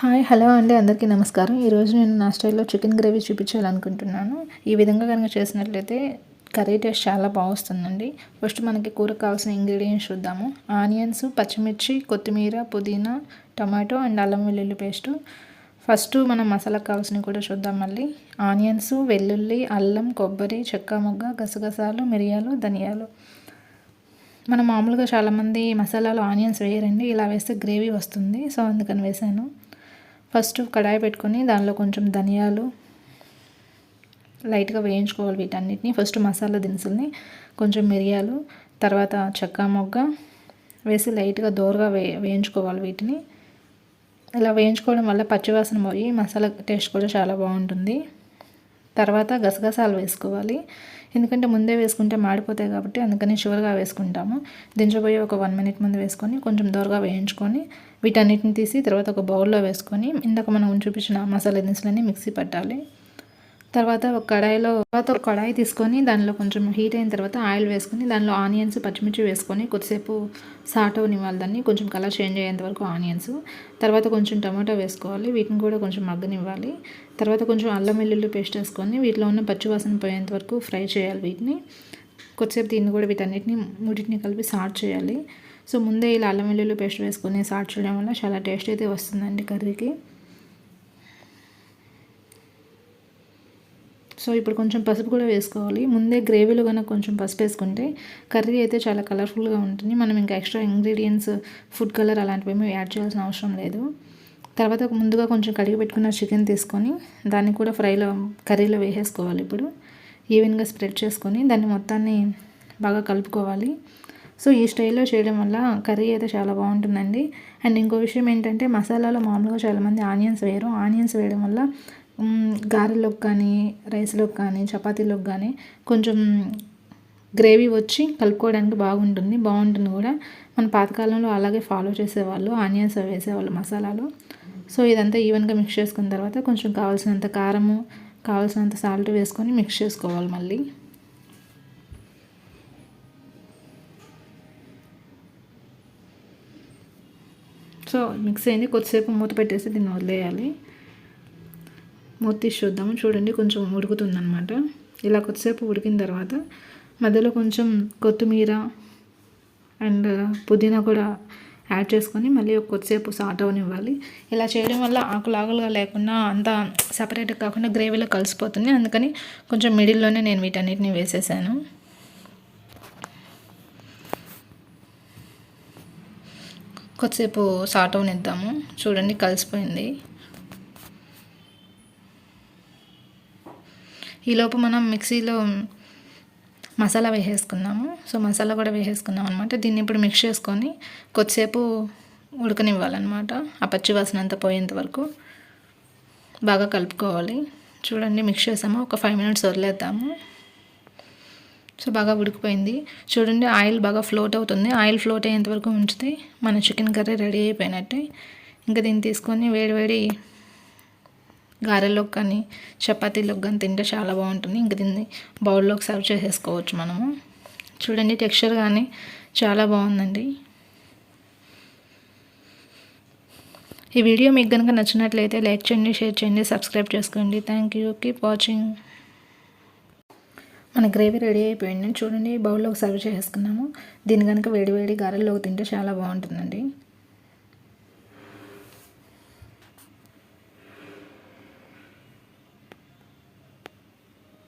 Hi hello అండి అందరికీ నమస్కారం. ఈరోజు నేను నా స్టైల్లో చికెన్ గ్రేవీ చూపించాలనుకుంటున్నాను. ఈ విధంగా కనుక చేసినట్లయితే కర్రీ టేస్ట్ చాలా బాగుస్తుందండి ఫస్ట్ మనకి కూర కావాల్సిన ఇంగ్రీడియంట్స్ చూద్దాము. ఆనియన్స్ పచ్చిమిర్చి కొత్తిమీర పుదీనా టమాటో అండ్ అల్లం వెల్లుల్లి పేస్టు. ఫస్ట్ మనం మసాలాకు కావాల్సినవి కూడా చూద్దాం మళ్ళీ. ఆనియన్స్ వెల్లుల్లి అల్లం కొబ్బరి చెక్క మొగ్గ గసగసాలు మిరియాలు ధనియాలు. మనం మామూలుగా చాలామంది మసాలాలు ఆనియన్స్ వేయరండి. ఇలా వేస్తే గ్రేవీ వస్తుంది. సో అందుకని వేసాను. ఫస్ట్ కడాయి పెట్టుకొని దానిలో కొంచెం ధనియాలు లైట్గా వేయించుకోవాలి వీటన్నిటిని. ఫస్ట్ మసాలా దినుసుల్ని కొంచెం మిరియాలు తర్వాత చెక్క మొగ్గ వేసి లైట్గా దోరగా వే వేయించుకోవాలి వీటిని. ఇలా వేయించుకోవడం వల్ల పచ్చివాసన పోయి మసాలా టేస్ట్ కూడా చాలా బాగుంటుంది. తర్వాత గసగసాలు వేసుకోవాలి. ఎందుకంటే ముందే వేసుకుంటే మాడిపోతాయి కాబట్టి అందుకని షుగర్గా వేసుకుంటాము. దించబోయే ఒక వన్ మినిట్ ముందు వేసుకొని కొంచెం దూరగా వేయించుకొని వీటన్నిటిని తీసి తర్వాత ఒక బౌల్లో వేసుకొని ఇందాక మనం చూపించిన మసాలా దినుసులన్నీ మిక్సీ పట్టాలి. తర్వాత ఒక కడాయిలో తర్వాత ఒక కడాయి తీసుకొని దానిలో కొంచెం హీట్ అయిన తర్వాత ఆయిల్ వేసుకొని దానిలో ఆనియన్స్ పచ్చిమిర్చి వేసుకొని కొద్దిసేపు సాట్ అవనివ్వాలి. దాన్ని కొంచెం కలర్ చేంజ్ అయ్యేంత వరకు ఆనియన్స్. తర్వాత కొంచెం టమాటో వేసుకోవాలి. వీటిని కూడా కొంచెం మగ్గనివ్వాలి. తర్వాత కొంచెం అల్లం వెల్లుల్లి పేస్ట్ వేసుకొని వీటిలో ఉన్న పచ్చివాసన పోయేంత వరకు ఫ్రై చేయాలి వీటిని. కొద్దిసేపు దీన్ని కూడా వీటన్నిటిని మూడింటిని కలిపి సాట్ చేయాలి. సో ముందే ఇలా అల్లం వెల్లుల్లి పేస్ట్ వేసుకొని సాట్ చేయడం వల్ల చాలా టేస్ట్ అయితే వస్తుందండి కర్రీకి. సో ఇప్పుడు కొంచెం పసుపు కూడా వేసుకోవాలి. ముందే గ్రేవీలో కనుక కొంచెం పసుపు వేసుకుంటే కర్రీ అయితే చాలా కలర్ఫుల్గా ఉంటుంది. మనం ఇంకా ఎక్స్ట్రా ఇంగ్రీడియంట్స్ ఫుడ్ కలర్ అలాంటివి ఏమీ యాడ్ చేయాల్సిన అవసరం లేదు. తర్వాత ముందుగా కొంచెం కడిగి పెట్టుకున్న చికెన్ తీసుకొని దాన్ని కూడా ఫ్రైలో కర్రీలో వేసేసుకోవాలి ఇప్పుడు. ఈవెన్గా స్ప్రెడ్ చేసుకొని దాన్ని మొత్తాన్ని బాగా కలుపుకోవాలి. సో ఈ స్టైల్లో చేయడం వల్ల కర్రీ అయితే చాలా బాగుంటుందండి. అండ్ ఇంకో విషయం ఏంటంటే మసాలాలో మామూలుగా చాలామంది ఆనియన్స్ వేయరు. ఆనియన్స్ వేయడం వల్ల గారెలోకి కానీ రైస్లోకి కానీ చపాతీలోకి కానీ కొంచెం గ్రేవీ వచ్చి కలుపుకోవడానికి బాగుంటుంది బాగుంటుంది కూడా. మన పాతకాలంలో అలాగే ఫాలో చేసేవాళ్ళు ఆనియన్స్ వేసేవాళ్ళు మసాలాలు. సో ఇదంతా ఈవెన్గా మిక్స్ చేసుకున్న తర్వాత కొంచెం కావాల్సినంత కారము కావాల్సినంత సాల్ట్ వేసుకొని మిక్స్ చేసుకోవాలి మళ్ళీ. సో మిక్స్ అయింది. కొద్దిసేపు మూత పెట్టేసి దీన్ని వదిలేయాలి. మూత తీసి చూద్దాము. చూడండి కొంచెం ఉడుకుతుందనమాట ఇలా కొద్దిసేపు ఉడికిన తర్వాత మధ్యలో కొంచెం కొత్తిమీర అండ్ పుదీనా కూడా యాడ్ చేసుకొని మళ్ళీ ఒక కొద్దిసేపు సాట్ అవనివ్వాలి. ఇలా చేయడం వల్ల ఆకులాగులుగా లేకుండా అంతా సపరేట్గా కాకుండా గ్రేవీలో కలిసిపోతుంది. అందుకని కొంచెం మిడిల్లోనే నేను వీటన్నిటిని వేసేసాను. కొద్దిసేపు సాట్ అవనిద్దాము. చూడండి కలిసిపోయింది. ఈలోపు మనం మిక్సీలో మసాలా వేసేసుకున్నాము సో మసాలా కూడా వేసేసుకున్నాం అనమాట దీన్ని ఇప్పుడు మిక్స్ చేసుకొని కొద్దిసేపు ఉడకనివ్వాలన్నమాట. ఆ పచ్చి వాసన అంతా పోయేంత వరకు బాగా కలుపుకోవాలి. చూడండి మిక్స్ చేసాము? ఒక ఫైవ్ మినిట్స్ వదిలేద్దాము. సో బాగా ఉడికిపోయింది. చూడండి ఆయిల్ బాగా ఫ్లోట్ అవుతుంది. ఆయిల్ ఫ్లోట్ అయ్యేంత వరకు ఉంచితే మన చికెన్ కర్రీ రెడీ అయిపోయినట్టే. ఇంకా దీన్ని తీసుకొని వేడి వేడి గారెలోకి కానీ చపాతీలోకి కానీ తింటే చాలా బాగుంటుంది. ఇంక దీన్ని బౌల్లోకి సర్వ్ చేసేసుకోవచ్చు మనము. చూడండి టెక్స్చర్ కానీ చాలా బాగుందండి. ఈ వీడియో మీకు కనుక నచ్చినట్లయితే లైక్ చేయండి షేర్ చేయండి సబ్స్క్రైబ్ చేసుకోండి. Thank you. Keep watching. మన గ్రేవీ రెడీ అయిపోయింది. చూడండి బౌల్లోకి సర్వ్ చేసుకున్నాము. దీన్ని కనుక వేడి వేడి గారెల్లోకి తింటే చాలా బాగుంటుందండి.